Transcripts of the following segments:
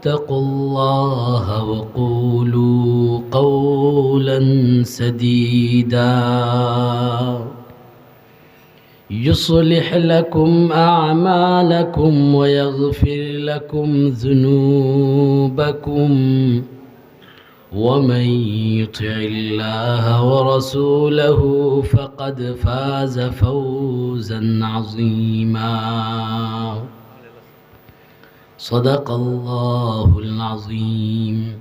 اتقوا الله وقولوا قولا سديدا. يصلح لكم أعمالكم ويغفر لكم ذنوبكم. ومن يطع الله ورسوله فقد فاز فوزا عظيما. صدق الله العظيم.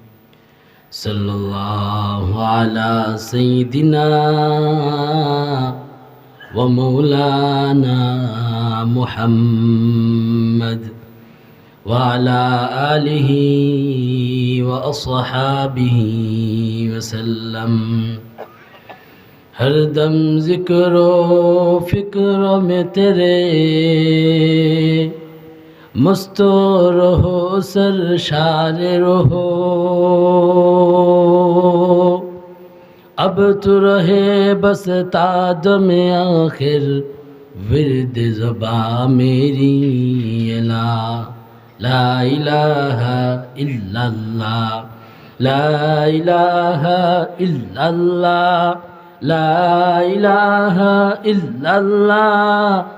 صلى الله على سيدنا ومولانا محمد وعلى آله وأصحابه وسلم. ہر دم ذكر و فکر मस्तो रहो सरशार रहो अब तो रहे बस ताद में आखिर विरद जबा मेरी ये ला ला इलाहा इल्लल्लाह ला इलाहा इल्लल्लाह ला इलाहा इल्लल्लाह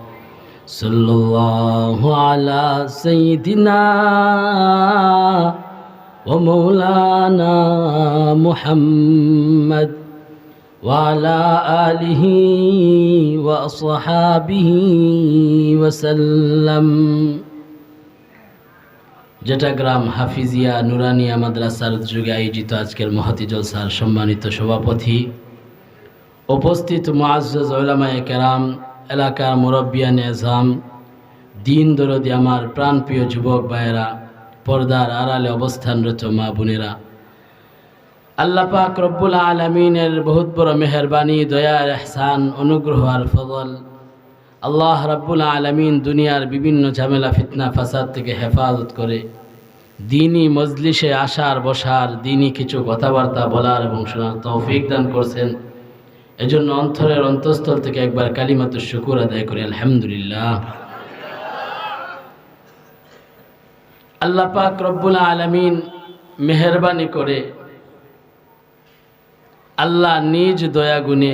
صلى الله على سيدنا ومولانا محمد وعلى آله وأصحابه وسلم জটাগ্রাম হাফিজিয়া নুরানিয়া মাদ্রাসার যুগে আয়োজিত আজকের মহাতি জলসার সম্মানিত সভাপতি উপস্থিত মুআজ্জাজ ওলামায়ে কেরাম এলাকার মুরব্বিয়ান এজাম দিন দরদি আমার প্রাণপ্রিয় যুবক ভাইয়েরা, পর্দার আড়ালে অবস্থানরত মা বোনেরা। আল্লাহ পাক রব্বুল আলমিনের বহুত বড় মেহরবানি, দয়ার এহসান অনুগ্রহ আর ফজল। আল্লাহ রব্বুল আলমিন দুনিয়ার বিভিন্ন ঝামেলা, ফিতনা, ফাসাদ থেকে হেফাজত করে দিনই মজলিসে আসার, বসার, দিনই কিছু কথাবার্তা বলার এবং শোনার তৌফিক দান করছেন। এজন্য অন্তরের অন্তঃস্থল থেকে একবার কালিমাত শুকুর আদায় করি, আলহামদুলিল্লাহ। আল্লাহ পাক রব্বুল আলমিন মেহরবানি করে আল্লাহ নিজ দয়া গুণে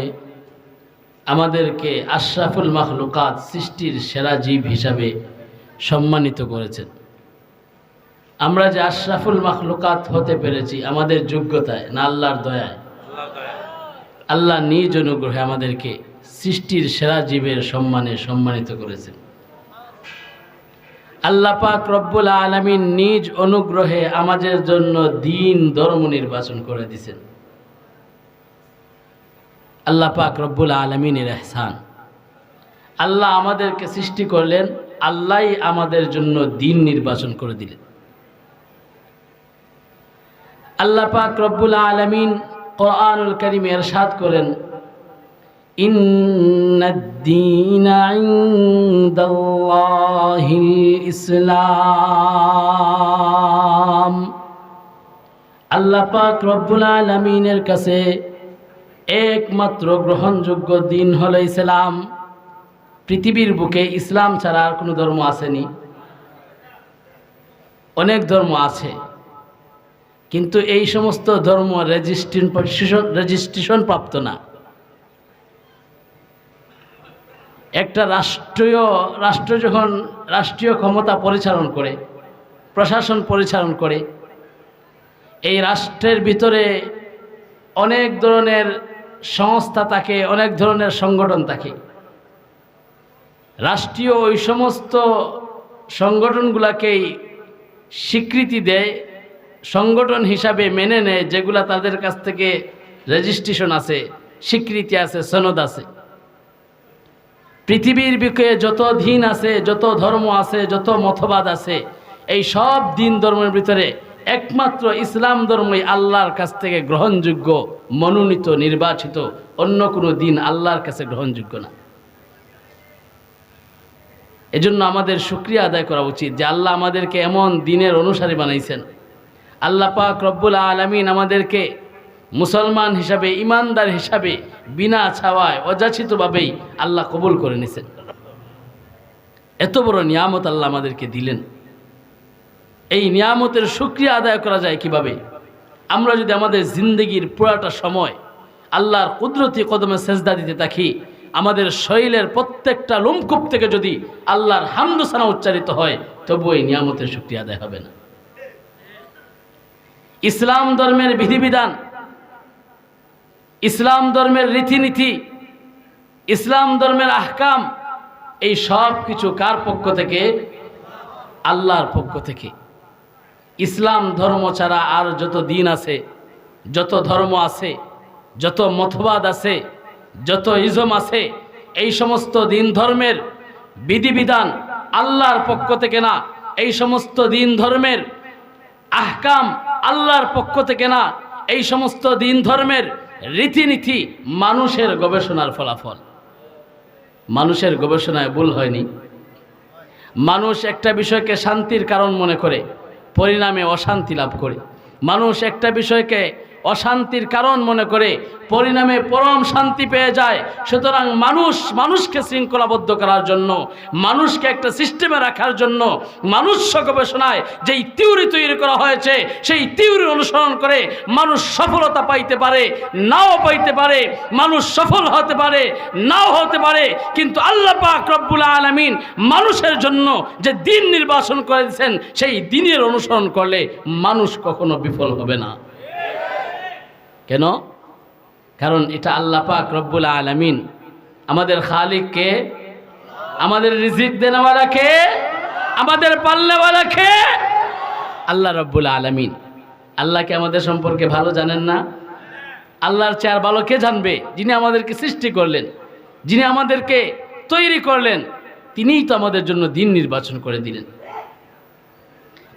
আমাদেরকে আশরাফুল মাখলুকাত সৃষ্টির সেরা জীব হিসাবে সম্মানিত করেছেন। আমরা যে আশরাফুল মাখলুকাত হতে পেরেছি, আমাদের যোগ্যতায় না আল্লাহর দয়ায়। আল্লাহ নিজ অনুগ্রহে আমাদেরকে সৃষ্টির সেরা জীবের সম্মানে সম্মানিত করেছেন। আল্লাহ পাক রব্বুল আলমিন নিজ অনুগ্রহে আমাদের জন্য দিন, ধর্ম নির্বাচন করে দিছেন আল্লাহ পাক রব্বুল আলমিনের এহসান। আল্লাহ আমাদেরকে সৃষ্টি করলেন আল্লাহই আমাদের জন্য দিন নির্বাচন করে দিলেন। আল্লাহ পাক রব্বুল আলমিন কোরআনুল করিম এরশাদ করেন ইসলাম। আল্লাহ পাক রব্বুল আলমিনের কাছে একমাত্র গ্রহণযোগ্য দিন হল ইসলাম। পৃথিবীর বুকে ইসলাম ছাড়া আর কোনো ধর্ম আসেনি। অনেক ধর্ম আছে। কিন্তু এই সমস্ত ধর্ম রেজিস্ট্রেশন রেজিস্ট্রেশন প্রাপ্ত না। একটা রাষ্ট্রীয়, রাষ্ট্র যখন রাষ্ট্রীয় ক্ষমতা পরিচালন করে, প্রশাসন পরিচালন করে, এই রাষ্ট্রের ভিতরে অনেক ধরনের সংস্থা থাকে, অনেক ধরনের সংগঠন থাকে। রাষ্ট্রীয় ওই সমস্ত সংগঠনগুলাকেই স্বীকৃতি দেয় সংগঠন হিসাবে মেনে নেয়, যেগুলা তাদের কাছ থেকে রেজিস্ট্রেশন আছে, স্বীকৃতি আছে, সনদ আছে। পৃথিবীর বিকে যত দিন আছে, যত ধর্ম আছে, যত মতবাদ আছে, এই সব দিন ধর্মের ভিতরে একমাত্র ইসলাম ধর্মই আল্লাহর কাছ থেকে গ্রহণযোগ্য, মনোনীত, নির্বাচিত। অন্য কোনো দিন আল্লাহর কাছে গ্রহণযোগ্য না। এজন্য আমাদের শুক্রিয়া আদায় করা উচিত যে আল্লাহ আমাদেরকে এমন দিনের অনুসারী বানাইছেন। আল্লাহ পাক রব্বুল আলমিন আমাদেরকে মুসলমান হিসাবে ইমানদার হিসাবে বিনা ছাওয়ায়, অযাচিতভাবেই আল্লাহ কবুল করে নিছেন এত বড় নিয়ামত আল্লাহ আমাদেরকে দিলেন। এই নিয়ামতের শুক্রিয়া আদায় করা যায় কীভাবে? আমরা যদি আমাদের জিন্দগির পুরাটা সময় আল্লাহর কুদরতি কদমে সেজদা দিতে থাকি, আমাদের শরীরের প্রত্যেকটা লোমকূপ থেকে যদি আল্লাহর হামদোসানা উচ্চারিত হয় তবু এই নিয়ামতের শুক্রিয়া আদায় হবে না। ইসলাম ধর্মের বিধিবিধান, ইসলাম ধর্মের রীতিনীতি, ইসলাম ধর্মের আহকাম, এই সব কিছু কার পক্ষ থেকে? আল্লাহর পক্ষ থেকে। ইসলাম ধর্ম ছাড়া আর যত দিন আছে, যত ধর্ম আছে, যত মতবাদ আছে, যত ইজম আছে, এই সমস্ত দিন ধর্মের বিধিবিধান আল্লাহর পক্ষ থেকে না, এই সমস্ত দিন ধর্মের আহকাম আল্লাহর পক্ষ থেকে না, এই সমস্ত দিন ধর্মের রীতিনীতি মানুষের গবেষণার ফলাফল। মানুষের গবেষণায় ভুল হয়নি। মানুষ একটা বিষয়কে শান্তির কারণ মনে করে, পরিণামে অশান্তি লাভ করে। মানুষ একটা বিষয়কে অশান্তির কারণ মনে করে পরিণামে পরম শান্তি পেয়ে যায়। সুতরাং মানুষ, মানুষকে শৃঙ্খলাবদ্ধ করার জন্য, মানুষকে একটা সিস্টেমে রাখার জন্য, মানুষ গবেষণায় যেই তিউরি তৈরি করা হয়েছে, সেই তিউরি অনুসরণ করে মানুষ সফলতা পাইতে পারে, নাও পাইতে পারে, মানুষ সফল হতে পারে, নাও হতে পারে। কিন্তু আল্লাহ পাক রব্বুল আলমিন মানুষের জন্য যে দিন নির্বাচন করেছেন সেই দিনের অনুসরণ করলে মানুষ কখনো বিফল হবে না। কেন? কারণ এটা আল্লাহ পাক রব্বুল আলমিন আমাদের খালিককে, আমাদের রিজিক দেনওয়ালা কে আমাদের পাল্লেওয়ালা কে আল্লাহ রব্বুল আলমিন। আল্লাহকে আমাদের সম্পর্কে ভালো জানেন না? আল্লাহর চেয়ার ভালো কে জানবে? যিনি আমাদেরকে সৃষ্টি করলেন, যিনি আমাদেরকে তৈরি করলেন, তিনিই তো আমাদের জন্য দিন নির্বাচন করে দিলেন।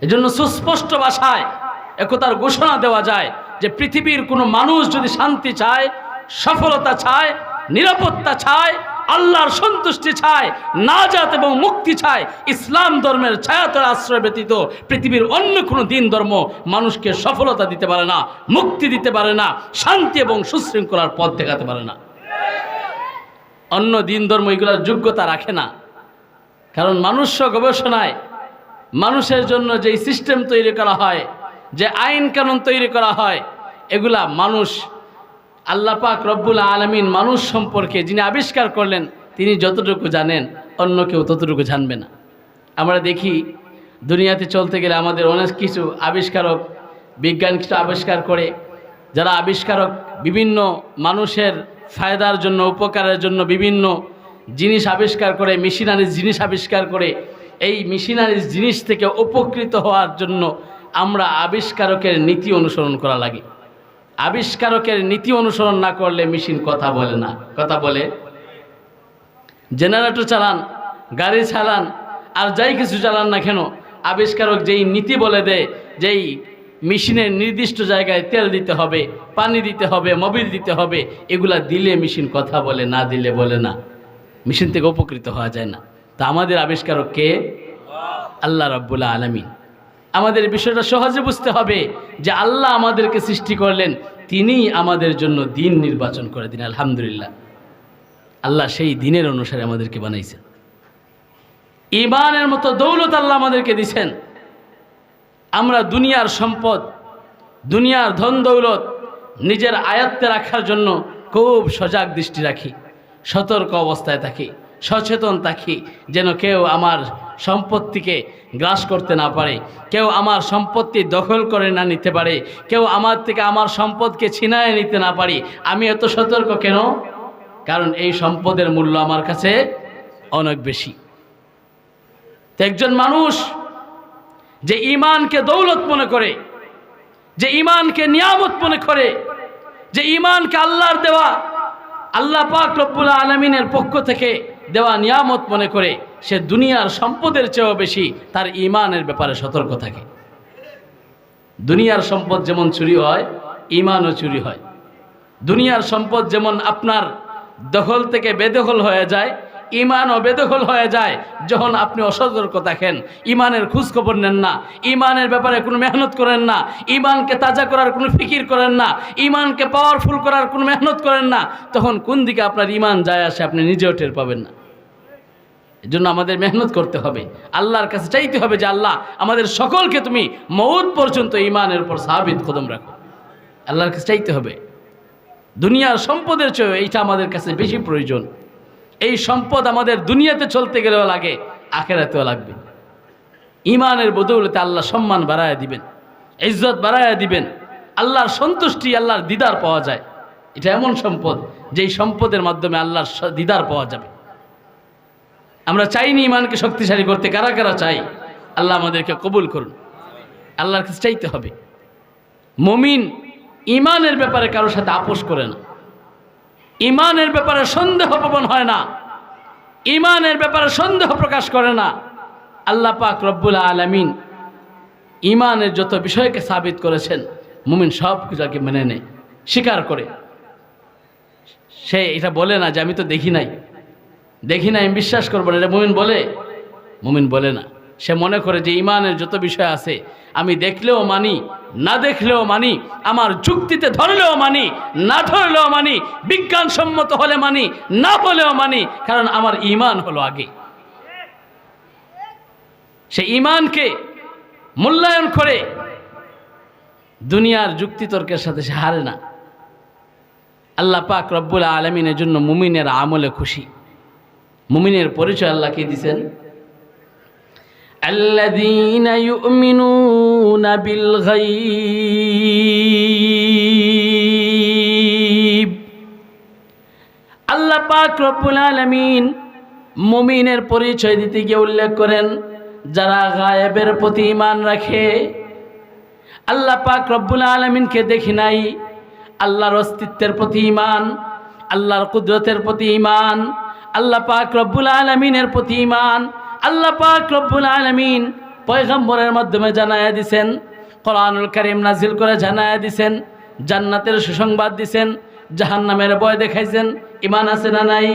এজন্য সুস্পষ্ট ভাষায় একতার ঘোষণা দেওয়া যায় যে পৃথিবীর কোনো মানুষ যদি শান্তি চায়, সফলতা চায়, নিরাপত্তা চায়, আল্লাহর সন্তুষ্টি চায়, নাজাত এবং মুক্তি চায়, ইসলাম ধর্মের ছায়াতর আশ্রয় ব্যতীত পৃথিবীর অন্য কোনো দিন ধর্ম মানুষকে সফলতা দিতে পারে না, মুক্তি দিতে পারে না, শান্তি এবং সুশৃঙ্খলার পথ দেখাতে পারে না। অন্য দিন ধর্ম এগুলোর যোগ্যতা রাখে না। কারণ মানুষ গবেষণায় মানুষের জন্য যেই সিস্টেম তৈরি করা হয়, যে আইন কানুন তৈরি করা হয় এগুলা মানুষ, আল্লাহ পাক রব্বুল আলমিন মানুষ সম্পর্কে যিনি আবিষ্কার করলেন, তিনি যতটুকু জানেন, অন্য কেউ ততটুকু জানবে না। আমরা দেখি, দুনিয়াতে চলতে গেলে আমাদের অনেক কিছু আবিষ্কারক, বিজ্ঞান কিছু আবিষ্কার করে, যারা আবিষ্কারক বিভিন্ন মানুষের ফায়দার জন্য, উপকারের জন্য বিভিন্ন জিনিস আবিষ্কার করে, মেশিনারিজ জিনিস আবিষ্কার করে, এই মেশিনারিজ জিনিস থেকে উপকৃত হওয়ার জন্য আমরা আবিষ্কারকের নীতি অনুসরণ করা লাগে। আবিষ্কারকের নীতি অনুসরণ না করলে মেশিন কথা বলে না। কথা বলে। জেনারেটর চালান, গাড়ি চালান, আর যাই কিছু চালান না কেন, আবিষ্কারক যেই নীতি বলে দেয়, যেই মেশিনের নির্দিষ্ট জায়গায় তেল দিতে হবে, পানি দিতে হবে, মোবিল দিতে হবে, এগুলা দিলে মেশিন কথা বলে, না দিলে বলে না। মেশিন থেকে উপকৃত হওয়া যায় না। তা আমাদের আবিষ্কারক কে? আল্লাহ রব্বুল্লা আলমিন। আমাদের বিষয়টা সহজে বুঝতে হবে যে আল্লাহ আমাদেরকে সৃষ্টি করলেন, তিনি আমাদের জন্য দিন নির্বাচন করে দিন আলহামদুলিল্লাহ। আল্লাহ সেই দিনের অনুসারে আমাদেরকে বানাইছেন। ইমানের মতো দৌলত আল্লাহ আমাদেরকে দিছেন। আমরা দুনিয়ার সম্পদ, দুনিয়ার ধন দৌলত নিজের আয়ত্তে রাখার জন্য খুব সজাগ দৃষ্টি রাখি, সতর্ক অবস্থায় থাকি। সচেতন থাকি, যেন কেউ আমার সম্পত্তিকে গ্রাস করতে না পারে, কেউ আমার সম্পত্তি দখল করে না নিতে পারে, কেউ আমার থেকে আমার সম্পদকে ছিনায় নিতে না পারি। আমি এত সতর্ক কেন? কারণ এই সম্পদের মূল্য আমার কাছে অনেক বেশি। তো একজন মানুষ যে ইমানকে দৌলত মনে করে, যে ইমানকে নিয়ামত মনে করে, যে ইমানকে আল্লাহর দেওয়া, আল্লাহ পাক রব্বুল আলমিনের পক্ষ থেকে দেওয়া নিয়ামত মনে করে সে দুনিয়ার সম্পদের চেয়েও বেশি তার ইমানের ব্যাপারে সতর্ক থাকে। দুনিয়ার সম্পদ যেমন চুরি হয়, ইমানও চুরি হয়। দুনিয়ার সম্পদ যেমন আপনার দখল থেকে বেদখল হয়ে যায়, ইমানও বেদখল হয়ে যায়, যখন আপনি অসতর্ক থাকেন, ইমানের খোঁজ খবর নেন না, ইমানের ব্যাপারে কোনো মেহনত করেন না, ইমানকে তাজা করার কোনো ফিকির করেন না, ইমানকে পাওয়ারফুল করার কোনো মেহনত করেন না, তখন কোন দিকে আপনার ইমান যায় আসে আপনি নিজেও টের পাবেন না। জন্য আমাদের মেহনত করতে হবে। আল্লাহর কাছে চাইতে হবে যে আল্লাহ, আমাদের সকলকে তুমি মৌত পর্যন্ত ইমানের উপর সাবিত কদম রাখো। আল্লাহর কাছে চাইতে হবে। দুনিয়ার সম্পদের চেয়েও এইটা আমাদের কাছে বেশি প্রয়োজন। এই সম্পদ আমাদের দুনিয়াতে চলতে গেলেও লাগে, আখেরাতেও লাগবে। ইমানের বদৌলতে আল্লাহ সম্মান বাড়ায় দিবেন, ইজ্জত বাড়ায় দিবেন। আল্লাহর সন্তুষ্টি আল্লাহর দিদার পাওয়া যায়। এটা এমন সম্পদ, যেই সম্পদের মাধ্যমে আল্লাহর দিদার পাওয়া যাবে। আমরা চাইনি ইমানকে শক্তিশালী করতে, কারা কারা চাই? আল্লাহ আমাদেরকে কবুল করুন। আল্লাহর কাছে চাইতে হবে। মমিন ইমানের ব্যাপারে কারোর সাথে আপোষ করে না। ইমানের ব্যাপারে সন্দেহ প্রবণ হয় না। ইমানের ব্যাপারে সন্দেহ প্রকাশ করে না। আল্লাহ পাক রব্বুল আলমিন ইমানের যত বিষয়কে সাবিত করেছেন, মুমিন সব কিছুকে মেনে নেয়, স্বীকার করে। সে এটা বলে না যে আমি তো দেখি নাই। দেখি না আমি বিশ্বাস করব না। এটা মুমিন বলে? মুমিন বলে না। সে মনে করে যে ইমানের যত বিষয় আছে, আমি দেখলেও মানি, না দেখলেও মানি, আমার যুক্তিতে ধরলেও মানি, না ধরলেও মানি, বিজ্ঞানসম্মত হলে মানি, না হলেও মানি, কারণ আমার ইমান হলো আগে। সে ইমানকে মূল্যায়ন করে, দুনিয়ার যুক্তিতর্কের সাথে সে হারে না। আল্লাহ পাক রব্বুল আলমিনের জন্য মুমিনের আমলে খুশি। মুমিনের পরিচয় আল্লাহ কি দিছেন الذين يؤمنون بالغيب আল্লাহ পাক রব্বুল আলামিন মুমিনের পরিচয় দিতে গিয়ে উল্লেখ করেন যারা গায়েবের প্রতি ঈমান রাখে আল্লাহ পাক রব্বুল আলমিনকে দেখি নাই আল্লাহর অস্তিত্বের প্রতি ইমান আল্লাহর কুদরতের প্রতি ইমান আল্লাহ পাক রব্বুল আলমিনের প্রতি ইমান আল্লাহ পাক রব্বুল আলমিন পয়গম্বরের মাধ্যমে জানায়া দিছেন, কোরআনুল করিম নাজিল করে জানায়া দিছেন, জান্নাতের সুসংবাদ দিছেন, জাহান্নামের বয় দেখাইছেন ইমান আছে না নাই?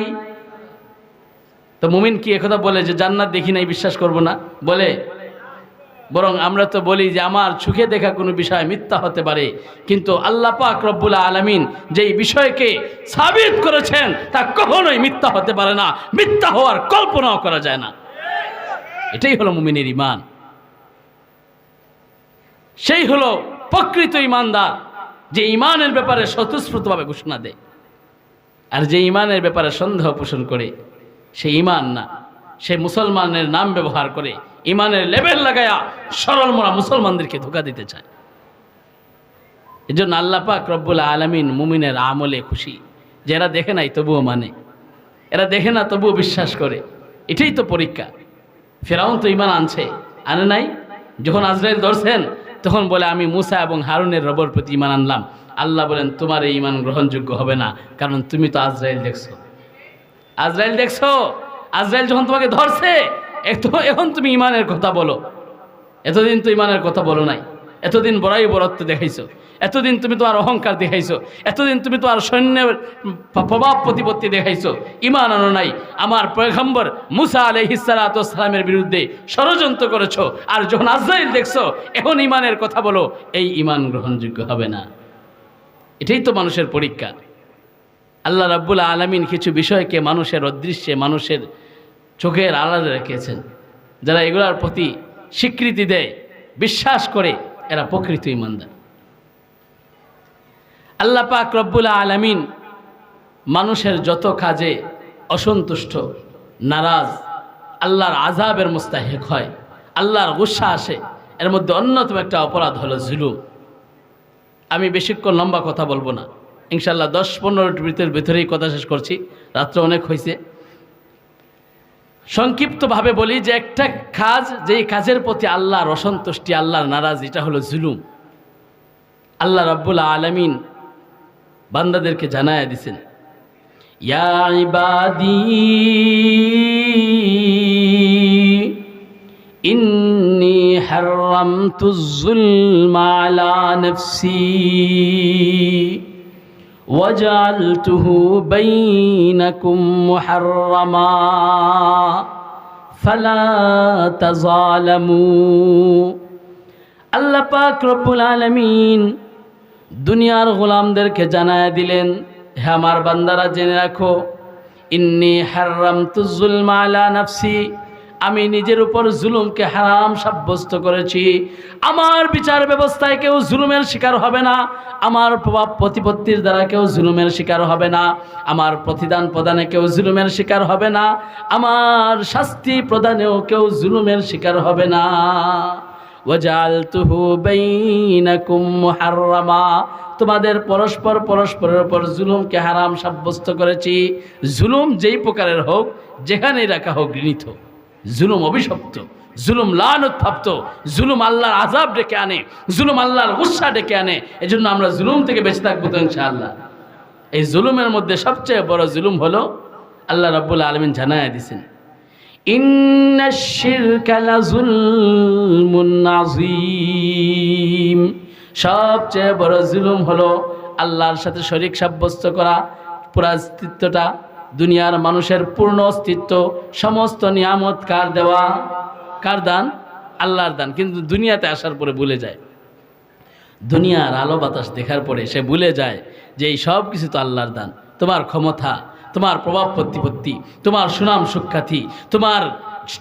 তো মুমিন কি একথা বলে যে জান্নাত দেখি নাই, বিশ্বাস করব না? বলে বরং আমরা তো বলি যে আমার চোখে দেখা কোনো বিষয় মিথ্যা হতে পারে। কিন্তু আল্লাহ পাক রব্বুল আলমিন যেই বিষয়কে সাবিত করেছেন, তা কখনোই মিথ্যা হতে পারে না। মিথ্যা হওয়ার কল্পনাও করা যায় না। এটাই হলো মুমিনের ইমান সেই হলো প্রকৃত ইমানদার যে ইমানের ব্যাপারে স্বতঃস্ফূর্তভাবে ঘোষণা দেয়। আর যে ইমানের ব্যাপারে সন্দেহ পোষণ করে, সে ইমান না, সে মুসলমানের নাম ব্যবহার করে ইমানের লেভেল লাগায়া সরল মোরা মুসলমানদেরকে ধোকা দিতে চায়। এই জন্য আল্লাহ পাক রব্বুল আলমিন মুমিনের আমলে খুশি। যে এরা দেখে নাই তবুও মানে। এরা দেখে না তবুও বিশ্বাস করে। এটাই তো পরীক্ষা। ফেরাউন তো ইমান আনছে। আনে নাই? যখন আজরাইল ধরছেন, তখন বলে, আমি মুসা এবং হারুনের রবর প্রতি ইমান আনলাম। আল্লাহ বলেন, তোমার এই ইমান গ্রহণযোগ্য হবে না, কারণ তুমি তো আজরাইল দেখছ। আজরাইল দেখছ? আজরাইল যখন তোমাকে ধরছে এখন তুমি ইমানের কথা বলো। এতদিন তো ইমানের কথা বলো নাই। এতদিন বড়াই বরত্ব দেখাইছো। এতদিন তুমি তোমার অহংকার দেখাইছো। এতদিন তুমি তোমার সৈন্যের প্রভাব প্রতিপত্তি দেখাইছো। ইমান আনো নাই। আমার পয়গম্বর মুসা আলহিসালামের বিরুদ্ধে ষড়যন্ত্র করেছ। আর যখন আজরাইল দেখছ, এখন ইমানের কথা বলো, এই ইমান গ্রহণযোগ্য হবে না। এটাই তো মানুষের পরীক্ষা। আল্লাহ রাব্বুল আলমিন কিছু বিষয়কে মানুষের অদৃশ্যে, মানুষের চোখের আড়ালে রেখেছেন, যারা এগুলার প্রতি স্বীকৃতি দেয়, বিশ্বাস করে, এরা প্রকৃত ইমানদার। আল্লাহ পাক রব্বুল আলমিন মানুষের যত কাজে অসন্তুষ্ট, নারাজ, আল্লাহর আজাবের মুস্তাহেক হয়, আল্লাহর গুসা আসে, এর মধ্যে অন্যতম একটা অপরাধ হলো জুলুম। আমি বেশিক্ষণ লম্বা কথা বলব না। ইনশাল্লাহ দশ পনেরো মিনিটের ভিতরেই কথা শেষ করছি। রাত্রে অনেক হয়েছে সংক্ষিপ্তভাবে বলি যে একটা কাজ, যেই কাজের প্রতি আল্লাহর অসন্তুষ্টি, আল্লাহর নারাজ, এটা হলো জুলুম। আল্লাহ রাব্বুল আলমিন বান্দাদেরকে জানায় দিছেন ইন্নি হারামতু যুলমা আলা নফসি। وجعلته بينكم محرما فلا تظالموا আল্লাহ পাক রব্বুল আলামিন দুনিয়ার গোলামদেরকে জানায় দিলেন হে আমার বান্দারা জেনে রাখো ইন্নি হারাম তুজুল মালা নাফসি আমি নিজের উপর জুলুমকে হারাম সাব্যস্ত করেছি। আমার বিচার ব্যবস্থায় কেউ জুলুমের শিকার হবে না। আমার প্রভাব প্রতিপত্তির দ্বারা কেউ জুলুমের শিকার হবে না। আমার প্রতিদান প্রদানে কেউ জুলুমের শিকার হবে না। আমার শাস্তি প্রদানেও কেউ জুলুমের শিকার হবে না। ওয়াজালতুহু বাইনাকুম মুহাররামা। তোমাদের পরস্পর পরস্পরের উপর জুলুমকে হারাম সাব্যস্ত করেছি। জুলুম যেই প্রকারের হোক, যেখানেই রাখা হোক গৃহীত জুলুম অভিশপ্ত, জুলুম লানত প্রাপ্ত জুলুম আল্লাহর আজাব ডেকে আনে, জুলুম আল্লাহর গুসা ডেকে আনে, এজন্য আমরা জুলুম থেকে বেঁচে থাকব তো ইনশাআল্লাহ। এই জুলুমের মধ্যে সবচেয়ে বড় জুলুম হলো আল্লাহ রব্বুল আলমিন জানায় দিছেন সবচেয়ে বড় জুলুম হলো আল্লাহর সাথে শরিক সাব্যস্ত করা, পুরাস্তিত্বটা দুনিয়ার মানুষের পূর্ণ অস্তিত্ব, সমস্ত নিয়ামত কার দেওয়া? কার দান? আল্লাহর দান। কিন্তু দুনিয়াতে আসার পরে ভুলে যায়। দুনিয়ার আলো বাতাস দেখার পরে সে ভুলে যায় যে এই সব কিছু তো আল্লাহর দান। তোমার ক্ষমতা, তোমার প্রভাব প্রতিপত্তি, তোমার সুনাম সুখ্যাতি, তোমার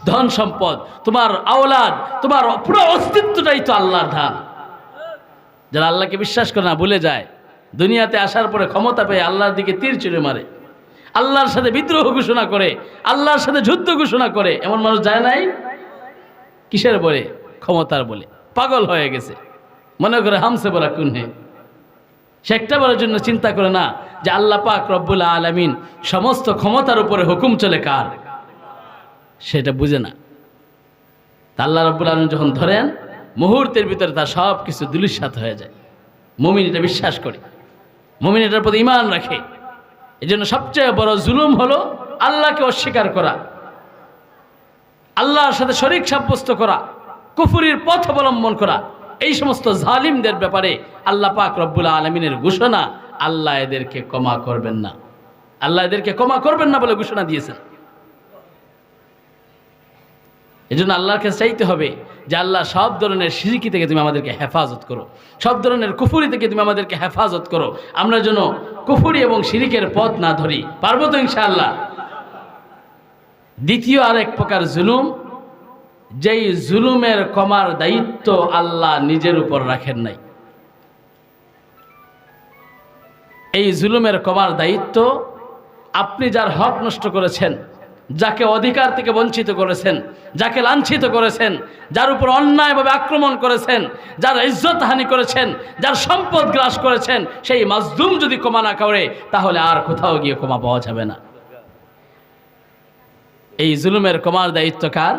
ধন সম্পদ, তোমার আওলাদ, তোমার পুরো অস্তিত্বটাই তো আল্লাহর দান। যারা আল্লাহকে বিশ্বাস করে না, ভুলে যায়। দুনিয়াতে আসার পরে ক্ষমতা পেয়ে আল্লাহর দিকে তীর চুরে মারে। আল্লাহর সাথে বিদ্রোহ ঘোষণা করে, আল্লাহর সাথে যুদ্ধ ঘোষণা করে, এমন মানুষ যায় নাই? কিসের বলে? ক্ষমতার বলে। পাগল হয়ে গেছে। মনে করে হামসে বলা কুনহে সে একটা বলার জন্য চিন্তা করে না যে আল্লাহ পাক রব্বুল আলমিন সমস্ত ক্ষমতার উপরে হুকুম চলে কার? সেটা বুঝে না। আল্লাহ রব্বুল আলম যখন ধরেন, মুহূর্তের ভিতরে তার সব কিছু দুলিশ্বাত হয়ে যায়। মমিন এটা বিশ্বাস করে। মমিন এটার প্রতি ইমান রাখে। এই জন্য সবচেয়ে বড় জুলুম হলো আল্লাহকে অস্বীকার করা। আল্লাহর সাথে শরিক সাব্যস্ত করা, কুফুরির পথ অবলম্বন করা, এই সমস্ত জালিমদের ব্যাপারে আল্লাহ পাক রব্বুল আলমিনের ঘোষণা, আল্লাহ এদেরকে ক্ষমা করবেন না। আল্লাহ এদেরকে ক্ষমা করবেন না বলে ঘোষণা দিয়েছেন। এই জন্য আল্লাহর কাছে চাইতে হবে যে আল্লাহ সব ধরনের সিরিকি থেকে তুমি আমাদেরকে হেফাজত করো। সব ধরনের কুফুরি থেকে তুমি আমাদেরকে হেফাজত করো। আমরা যেন কুফুরি এবং শিরিকের পথ না ধরি। পারব তো ইনশাআল্লাহ? দ্বিতীয় আরেক প্রকার জুলুম, যেই জুলুমের কমার দায়িত্ব আল্লাহ নিজের উপর রাখেন নাই। এই জুলুমের কমার দায়িত্ব আপনি যার হক নষ্ট করেছেন যাকে অধিকার থেকে বঞ্চিত করেছেন, যাকে লাঞ্ছিত করেছেন, যার উপর অন্যায়ভাবে আক্রমণ করেছেন, যার ইজ্জত হানি করেছেন, যার সম্পদ গ্রাস করেছেন, সেই মাজদুম যদি ক্ষমা না করে, তাহলে আর কোথাও গিয়ে ক্ষমা পাওয়া যাবে না। এই জুলুমের কমার দায়িত্ব কার?